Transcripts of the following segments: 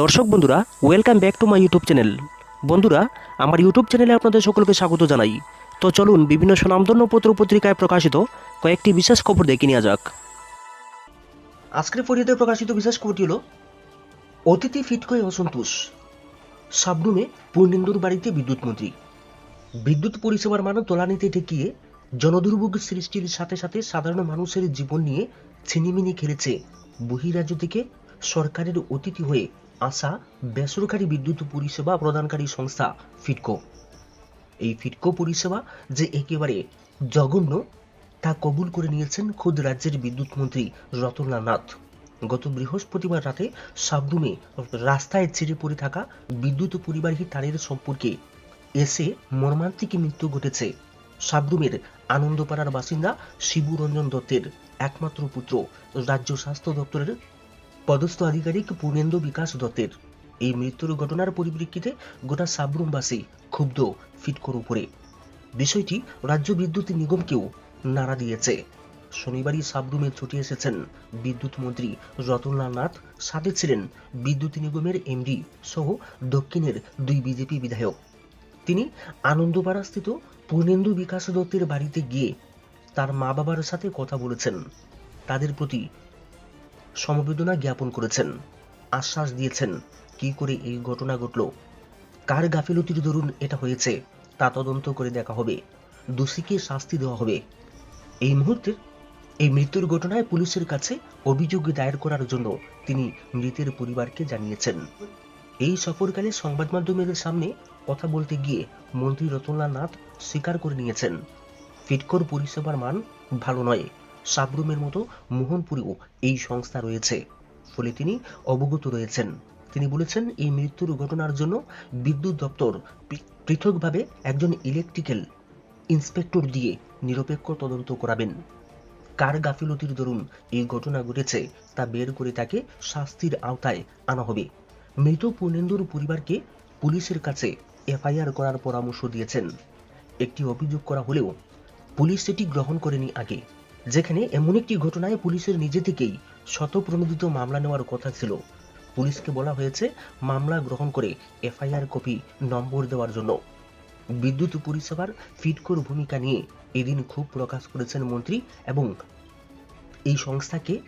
দর্শক বন্ধুরা welcome back to my YouTube channel বন্ধুরা, আমার ইউটিউব চ্যানেলে আপনাদের সকলকে স্বাগত জানাই। তো চলুন বিভিন্ন সুনামধন্য পত্র পত্রিকায় প্রকাশিত কয়েকটি বিশেষ খবর দেখে নেওয়া যাক। আজকের ফরিয়াদে প্রকাশিত বিশেষ খবরটি হলো, অতিথি ফিটকয়ে অসন্তোষ। সাবরুমে পূর্ণেন্দুর বাড়িতে বিদ্যুৎ মন্ত্রী। বিদ্যুৎ পরিষেবার মান তোলানিতে ঠেকিয়ে জনদুর্ভোগ সৃষ্টির সাথে সাথে সাধারণ মানুষের জীবন নিয়ে ছিনিমিনি খেলেছে বহিরাজ্য থেকে সরকারের অতিথি হয়ে আসা বেসরকারি বিদ্যুৎ পরিষেবা প্রদানকারী সংস্থা ফিটকো। এই ফিটকো পরিষেবা যে একেবারে জঘন্য, তা কবুল করে নিয়েছেন খোদ রাজ্যের বিদ্যুৎ মন্ত্রী রতনলাল নাথ। গত বৃহস্পতিবার রাতে সাবরুমে রাস্তায় ছিঁড়ে পড়ে থাকা বিদ্যুৎ পরিবাহী তারের সম্পর্কে এসে মর্মান্তিক মৃত্যু ঘটেছে সাবরুমের আনন্দপাড়ার বাসিন্দা শিবু রঞ্জন দত্তের একমাত্র পুত্র রাজ্য স্বাস্থ্য দপ্তরের পদস্থ আধিকারিক পূর্ণেন্দু বিকাশ দত্তের। এই মৃত্যুর ঘটনার পরিপ্রেক্ষিতে গোটা সাবরুমবাসী ক্ষুব্ধ ফিটকোর উপরে। বিষয়টি রাজ্য বিদ্যুৎ নিগমকেও নাড়া দিয়েছে। শনিবারই সাবরুমে ছুটে এসেছেন বিদ্যুৎ মন্ত্রী রতনলাল নাথ, সাথে ছিলেন বিদ্যুৎ নিগমের এমডি সহ দক্ষিণের দুই বিজেপি বিধায়ক। তিনি আনন্দপাড়াস্থিত পূর্ণেন্দু বিকাশ দত্তের বাড়িতে গিয়ে তার মা বাবার সাথে কথা বলেছেন। তাদের প্রতি সমবেদনা জ্ঞাপন করেছেন। আশ্বাস দিয়েছেন, কি করে এই ঘটনা ঘটল? কার গাফিলতির দরুন এটা হয়েছে? তা তদন্ত করে দেখা হবে। দোষীকে শাস্তি দেওয়া হবে। এই মুহূর্তের এই মৃত্যুর ঘটনায় পুলিশের কাছে অভিযোগ দায়ের করার জন্য তিনি মৃতের পরিবারকে জানিয়েছেন। এই সফরকালে সংবাদ মাধ্যমের সামনে কথা বলতে গিয়ে মন্ত্রী রতনলাল নাথ স্বীকার করে নিয়েছেন, ফিটকোর পরিষেবার মান ভালো নয়। সাবরুমের মতো মোহনপুরেও এই সংস্থা রয়েছে। ফলে তিনি অবগত রয়েছেন। তিনি বলেছেন, এই মৃত্যুর ঘটনার জন্য বিদ্যুৎ দপ্তর পৃথকভাবে একজন ইলেকট্রিক্যাল ইন্সপেক্টর দিয়ে নিরপেক্ষ তদন্ত করাবেন। কার গাফিলতির দরুন এই ঘটনা ঘটেছে তা বের করে তাকে শাস্তির আওতায় আনা হবে। মৃত পূর্ণেন্দুর পরিবারকে পুলিশের কাছে এফআইআর করার পরামর্শ দিয়েছেন। একটি অভিযোগ করা হলেও পুলিশ সেটি গ্রহণ করেনি আগে। যেখানে এমন একটি ঘটনায় পুলিশের নিজে থেকেই শতপ্রণোদিত মামলা নেওয়ার কথা ছিল। পুলিশকে বলা হয়েছে, মামলা গ্রহণ করে এফআইআর কপি নম্বর দেওয়ার জন্য। বিদ্যুৎ পরিষেবার ফিটকোর ভূমিকা নিয়ে এদিন ক্ষোভ প্রকাশ করেছেন মন্ত্রী এবং এই সংস্থাকে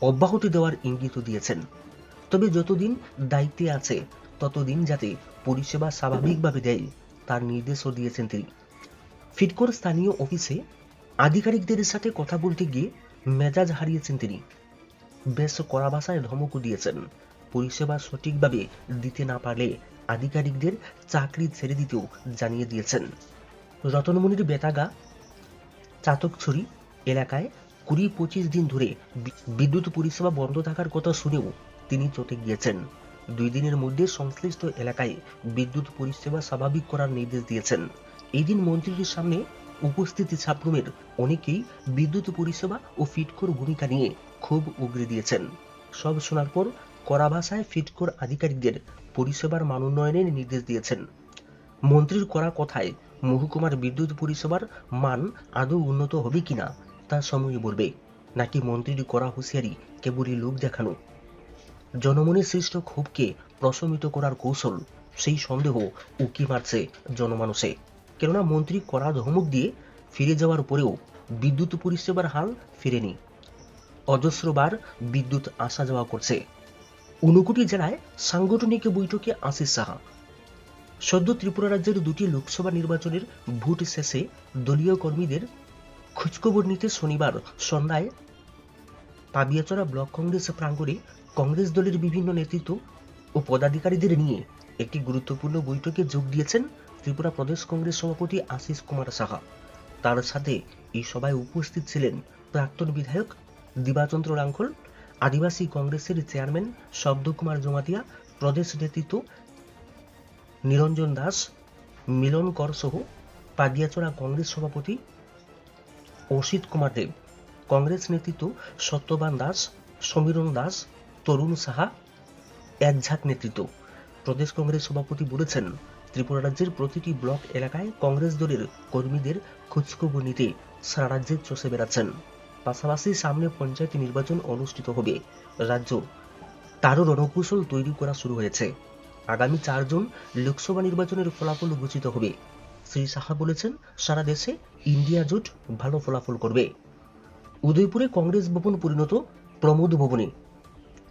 অব্যাহতি দেওয়ার ইঙ্গিত দিয়েছেন। তবে যতদিন দায়িত্বে আছে, ততদিন যাতে পরিষেবা স্বাভাবিকভাবে দেয়, তার নির্দেশও দিয়েছেন তিনি। ফিটকোর স্থানীয় অফিসে আধিকারিকদের সাথে কথা বলতে গিয়ে মেজাজ হারিয়েছেন তিনি। বেশ কড়া ভাষায় ধমকও দিয়েছেন। পরিষেবা সঠিকভাবে দিতে না পারলে আধিকারিকদের চাকরি ছেড়ে দিতেও জানিয়ে দিয়েছেন। রতনমণির বেতাগা, চাতকছড়ি এলাকায় কুড়ি পঁচিশ দিন ধরে বিদ্যুৎ পরিষেবা বন্ধ থাকার কথা শুনেও তিনি চটে গিয়েছেন। দুই দিনের মধ্যে সংশ্লিষ্ট এলাকায় বিদ্যুৎ পরিষেবা স্বাভাবিক করার নির্দেশ দিয়েছেন। এই দিন মন্ত্রীর সামনে উপস্থিত ছাত্রমের অনেকেই বিদ্যুৎ পরিষেবা ও ফিটকোর ভূমিকা নিয়ে খুব উগরে দিয়েছেন। সব শোনার পর কড়া ভাষায় ফিটকোর আধিকারিকদের পরিষেবার মান উন্নয়নের নির্দেশ দিয়েছেন। মন্ত্রীর করা কথায় মহকুমার বিদ্যুৎ পরিষেবার মান আদৌ উন্নত হবে কিনা তা সময় বলবে, নাকি মন্ত্রীর করা হুঁশিয়ারি কেবলই লোক দেখানো? জনমনের সৃষ্ট ক্ষোভকে প্রশমিত করার কৌশল, সেই সন্দেহ উকি মারছে জনমানসে কেননা মন্ত্রী কড়া ধমক দিয়ে ফিরে যাওয়ার পরেও বিদ্যুৎ পরিষেবার হাল ফিরেনি। অজস্রবার বিদ্যুৎ আসা যাওয়া করছে। ঊনকোটি জেলায় সাংগঠনিক বৈঠকে আশিস সাহা। সদ্য ত্রিপুরা রাজ্যের দুটি লোকসভা নির্বাচনের ভোট শেষে দলীয় কর্মীদের খোঁজখবর নিতে শনিবার সন্ধ্যায় পাবিয়াচড়া ব্লক কংগ্রেস প্রাঙ্গণে কংগ্রেস দলের বিভিন্ন নেতৃত্ব ও পদাধিকারীদের নিয়ে একটি গুরুত্বপূর্ণ বৈঠকে যোগ দিয়েছেন ত্রিপুরা প্রদেশ কংগ্রেস সভাপতি আশিস কুমার সাহা। তার সাথে এই সভায় উপস্থিত ছিলেন প্রাক্তন বিধায়ক দিবাচন্দ্র রাঙ্খল, আদিবাসী কংগ্রেসের চেয়ারম্যান শব্দকুমার জমাতিয়া, প্রদেশ নেতৃত্ব নিরঞ্জন দাস, মিলন কর সহ পাগিয়াচড়া কংগ্রেস সভাপতি অসিত কুমার দেব, কংগ্রেস নেতৃত্ব সত্যবান দাস, সমীরণ দাস, তরুণ সাহা, একঝাঁক নেতৃত্ব। প্রদেশ কংগ্রেস সভাপতি বলেছেন ত্রিপুরা রাজ্যের প্রতিটি ব্লক এলাকায় কংগ্রেস দলের কর্মীদের খোঁজখবর নিতে সারা রাজ্যে চষে বেড়াচ্ছেন। পাশাপাশি সামনে পঞ্চায়েত নির্বাচন অনুষ্ঠিত হবে। রাজ্য তারও রণকৌশল তৈরি করা শুরু হয়েছে। আগামী চার জুন লোকসভা নির্বাচনের ফলাফল ঘোষিত হবে। শ্রী সাহা বলেছেন, সারা দেশে ইন্ডিয়া জোট ভালো ফলাফল করবে। উদয়পুরে কংগ্রেস ভবন পরিণত প্রমোদ ভবনে।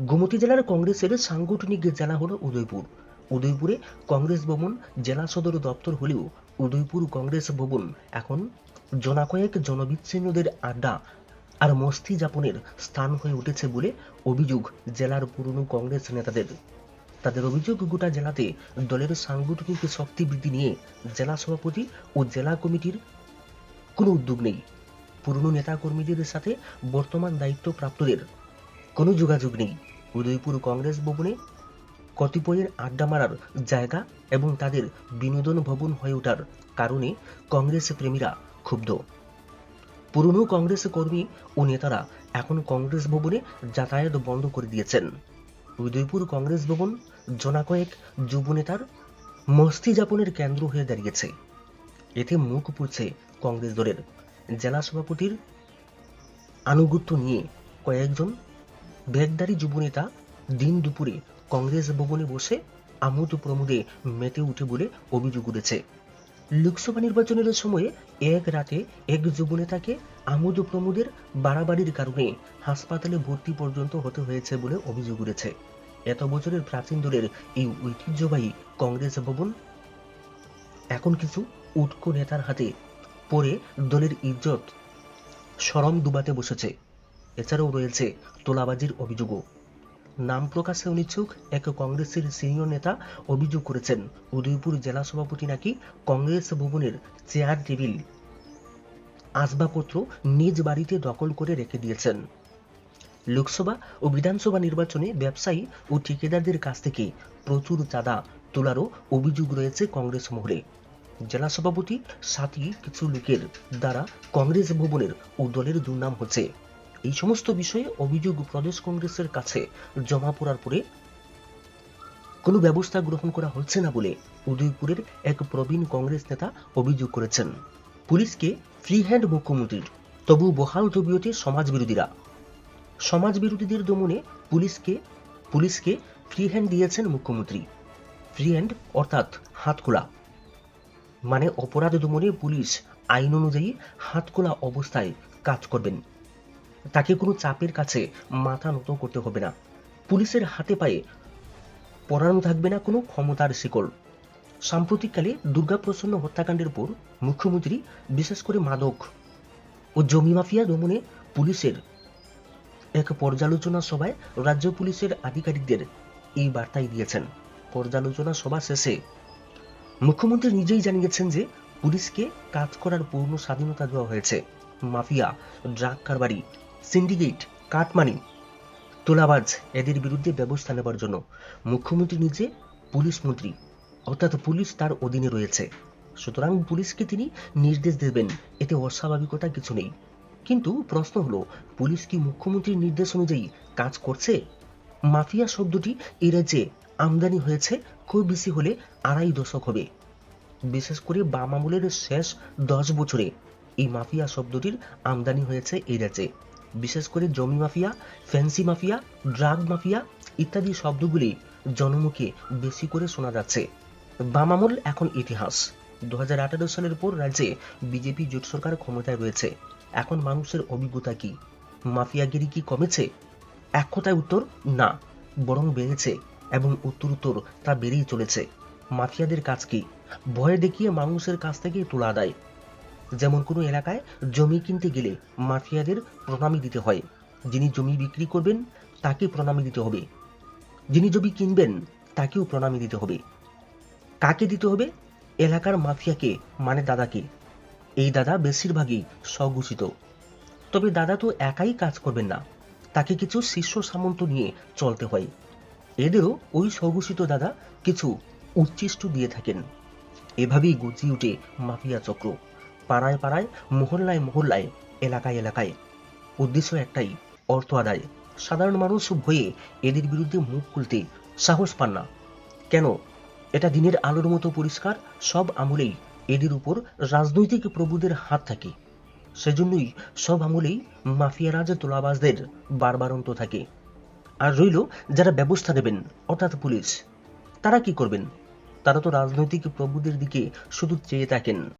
গোমতী জেলার কংগ্রেসের সাংগঠনিক জেলা হল উদয়পুর। উদয়পুরে কংগ্রেস ভবন, জেলা সদর দপ্তর হলেও উদয়পুর কংগ্রেস ভবন। এখন জনাকয়েক জনবিচ্ছিন্নদের আড্ডা আর মস্তি যাপনের স্থান হয়ে উঠেছে বলে অভিযোগ জেলার পুরনো কংগ্রেস নেতাদের। তাদের অভিযোগ, গোটা জেলাতে দলের সাংগঠনিক শক্তি বৃদ্ধি নিয়ে জেলা সভাপতি ও জেলা কমিটির কোনো উদ্যোগ নেই। পুরনো নেতা কর্মীদের সাথে বর্তমান দায়িত্বপ্রাপ্তদের কোনো যোগাযোগ নেই। উদয়পুর কংগ্রেস ভবনে কতিপয়ের আড্ডা মারার জায়গা এবং তাদের বিনোদন ভবন হয়ে ওঠার কারণে কংগ্রেস প্রেমীরা ক্ষুব্ধ। পুরনো কংগ্রেস কর্মী ও নেতারা এখন কংগ্রেস ভবনে যাতায়াত বন্ধ করে দিয়েছেন। উদয়পুর কংগ্রেস ভবন জনাকয়েক যুব নেতার মস্তি যাপনের কেন্দ্র হয়ে দাঁড়িয়েছে। এতে মুখ পুড়ছে কংগ্রেস দলের জেলা সভাপতির আনুগত্য নিয়ে কয়েকজন ব্যাগদারি যুবনেতা দিন দুপুরে কংগ্রেস ভবনে বসে আমোদ প্রমোদে মেতে উঠে বলে অভিযোগ উঠেছে। লোকসভা নির্বাচনের সময়ে এক রাতে এক যুবনেতাকে আমোদ প্রমোদের বাড়াবাড়ির কারণে হাসপাতালে ভর্তি পর্যন্ত হতে হয়েছে বলে অভিযোগ উঠেছে। এত বছরের প্রাচীন দলের এই ঐতিহ্যবাহী কংগ্রেস ভবন এখন কিছু উটকো নেতার হাতে পরে দলের ইজ্জত সরম ডুবাতে বসেছে। এছাড়াও রয়েছে তোলাবাজির অভিযোগও। নাম প্রকাশে অনিচ্ছুক এক কংগ্রেসের সিনিয়র নেতা অভিযোগ করেছেন। উদয়পুর জেলা সভাপতি নাকি কংগ্রেস ভবনের চেয়ার টেবিল, আসবাবপত্র নিজ বাড়িতে দখল করে রেখে দিয়েছেন। লোকসভা ও বিধানসভা নির্বাচনে ব্যবসায়ী ও ঠিকাদারদের কাছ থেকে প্রচুর চাঁদা তোলারও অভিযোগ রয়েছে কংগ্রেস মহলে জেলা সভাপতি সাথী কিছু লোকের দ্বারা কংগ্রেস ভবনের ও দলের দুর্নাম হচ্ছে। এই সমস্ত বিষয়ে অভিযোগ প্রদেশ কংগ্রেসের কাছে জমা পড়ার পরে কোনো ব্যবস্থা গ্রহণ করা হচ্ছে না বলে উদয়পুরের এক প্রবীণ কংগ্রেস নেতা অভিযোগ করেছেন। পুলিশকে ফ্রি হ্যান্ড মুখ্যমন্ত্রীর তবু বহাল তবিয়তে সমাজ বিরোধীরা সমাজ বিরোধীদের দমনে পুলিশকে পুলিশকে ফ্রি হ্যান্ড দিয়েছেন মুখ্যমন্ত্রী। ফ্রি হ্যান্ড অর্থাৎ হাত খোলা মানে অপরাধ দমনে পুলিশ আইন অনুযায়ী হাত খোলা অবস্থায় কাজ করবেন। তাকে কোনো চাপের কাছে মাথা নত করতে হবে না। পুলিশের হাতে পায়ে পড়ানো থাকবে না কোনো ক্ষমতার শিকল। সাম্প্রতিককালে দুর্গাপ্রসন্ন হত্যাকাণ্ডের পর মুখ্যমন্ত্রী, বিশেষ করে মাদক ও জমি মাফিয়া দমনে পুলিশের এক পর্যালোচনা সভায় রাজ্য পুলিশের আধিকারিকদের এই বার্তাই দিয়েছেন। পর্যালোচনা সভা শেষে মুখ্যমন্ত্রী নিজেই জানিয়েছেন যে পুলিশকে কাজ করার পূর্ণ স্বাধীনতা দেওয়া হয়েছে। মাফিয়া, ড্রাগ কারবারি সিন্ডিকেট কাটমানি তোলাবাজ এদের বিরুদ্ধে ব্যবস্থা নেবার জন্য মুখ্যমন্ত্রী নিজে পুলিশ মন্ত্রী, অর্থাৎ পুলিশ তার অধীনে রয়েছে। সুতরাং পুলিশকে তিনি নির্দেশ দেবেন, এতে অস্বাভাবিকতা কিছু নেই। কিন্তু প্রশ্ন হলো, পুলিশ কি মুখ্যমন্ত্রীর নির্দেশ অনুযায়ী কাজ করছে? মাফিয়া শব্দটি এই রাজ্যে আমদানি হয়েছে, খুব বেশি হলে আড়াই দশক হবে। বিশেষ করে বাম আমলের শেষ দশ বছরে এই মাফিয়া শব্দটির আমদানি হয়েছে এই রাজ্যে। বিশেষ করে জমি mafia, fancy mafia, drug mafia ইত্যাদি শব্দগুলি জনমুখে বেশি করে শোনা যাচ্ছে। বাম আমল এখন ইতিহাস। দু হাজার আঠারো সালের পর রাজ্যে বিজেপি, জোট সরকার ক্ষমতায় রয়েছে। এখন মানুষের অভিজ্ঞতা কি? মাফিয়াগিরি কি কমেছে? এক কথায় উত্তর, না। বরং বেড়েছে এবং উত্তর উত্তর তা বেড়েই চলেছে। মাফিয়াদের কাজ কি? ভয় দেখিয়ে মানুষের কাছ থেকে তোলা দেয় যেমন কোনো এলাকায় জমি কিনতে গেলে মাফিয়াদের প্রণামী দিতে হয়। যিনি জমি বিক্রি করবেন, তাকে প্রণামী দিতে হবে। যিনি জমি কিনবেন, তাকেও প্রণামী দিতে হবে। কাকে দিতে হবে? এলাকার মাফিয়াকে মানে দাদাকে। এই দাদা বেশিরভাগই স্বঘোষিত। তবে দাদা তো একাই কাজ করবেন না। তাকে কিছু শিষ্য সামন্ত নিয়ে চলতে হয়। এদেরও ওই স্বঘোষিত দাদা কিছু উচ্ছিষ্ট দিয়ে থাকেন। এভাবেই গজিয়ে ওঠে মাফিয়া চক্র। পাড়ায় পাড়ায়, মহল্লায় মহল্লায়, এলাকায় এলাকায়। উদ্দেশ্য একটাই, অর্থ আদায়। সাধারণ মানুষ ভয়ে এদের বিরুদ্ধে মুখ খুলতে সাহস পান না। কেন? এটা দিনের আলোর মতো পরিষ্কার, সব আমলেই এদের উপর রাজনৈতিক প্রভুদের হাত থাকে। সেজন্যই সব আমলেই মাফিয়া রাজ তোলাবাজদের বারবারন্ত থাকে। আর রইল যারা ব্যবস্থা নেবেন, অর্থাৎ পুলিশ। তারা কি করবেন? তারা তো রাজনৈতিক প্রভুদের দিকে শুধু চেয়ে থাকেন।